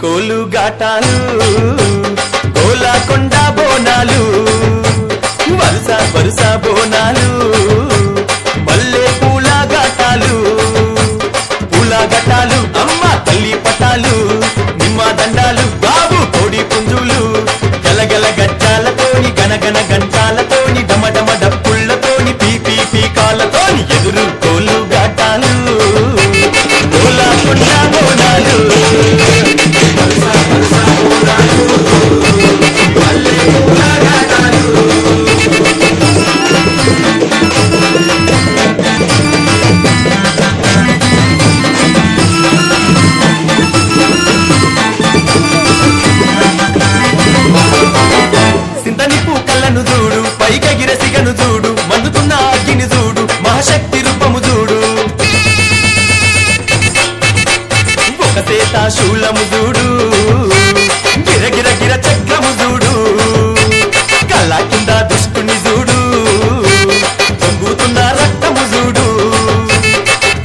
కోలు గాటాలు గోలా కొండ బోనాలు. చక్రము చూడు. గిరగిర గిర చక్రము చూడు. కళ్ళ కింద దుష్టుని చూడు. పొంగుతున్న రక్తము చూడు.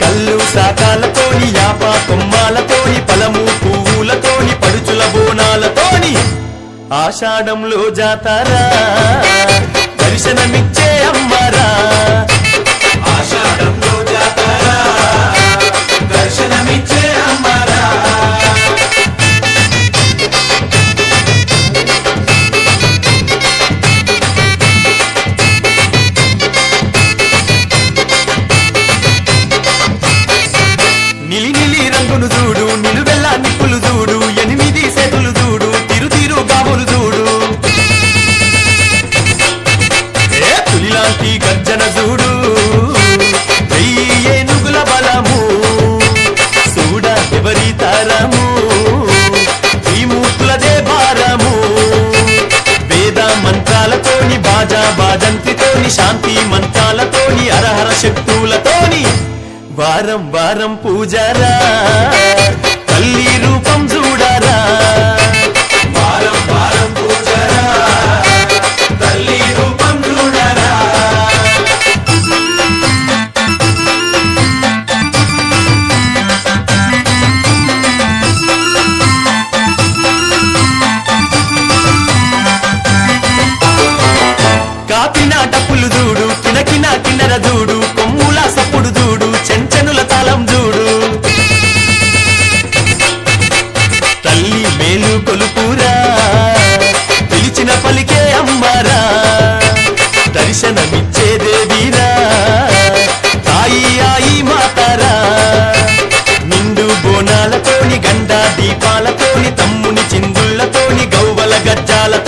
కళ్ళు శాఖాలతోని యాప కొమ్మాలతోని పలము పువ్వులతోని పడుచుల బోనాలతోని ఆషాఢంలో జాతారా. దర్శనమిచ్చే అమ్మరా. మంత్రాలతోని బాజా బాజంతితోని శాంతి మంత్రాలతోని అరహర శక్తులతోని వారం వారం పూజారా.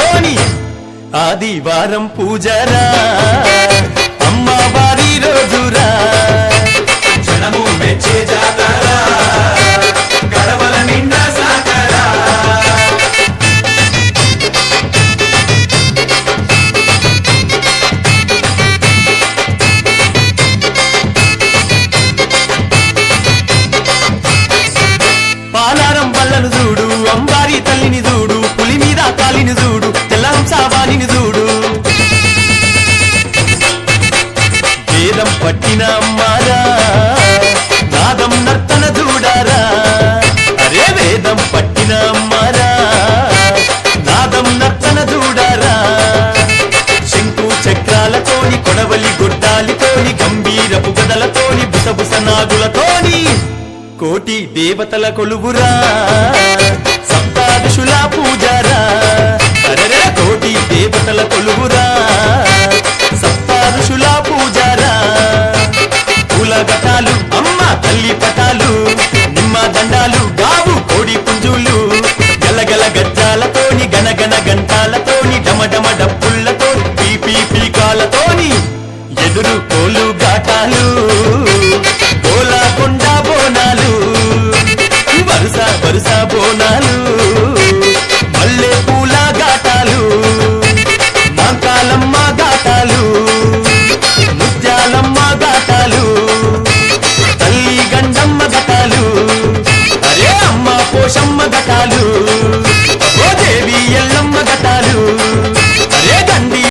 గజ్జాలతోని ఆదివారం పూజరా. అమ్మవారి రోజురా. జనము మెచ్చే జాతరా. పెదలతోని బుసబుస నాగులతోని కోటి దేవతల కొలువురా. సప్తాదిశుల పూజారా. అరే కోటి దేవతల కొలువురా. సప్తాదిశుల పూజారా. పూల ఘటాలు అమ్మ తల్లి పటాలు నిమ్మ దండాలు గావు కోడి పుంజులు. గలగల గజ్జాలతోని గనగన గంటాలతోని డమడమ డప్పుళ్ళతో పీపీ పీకాలతోని ఎదురు కోలు ఘాటాలు గోలాకొండ బోనాలు వరుస వరుస బోనాలు మల్లె పూల ఘాటాలు మాంకాలమ్మ ఘాటాలు ముత్యాల 哎 తల్లి గండమ్మ ఘటాలు అరే అమ్మ పోషమ్మ ఘటాలు.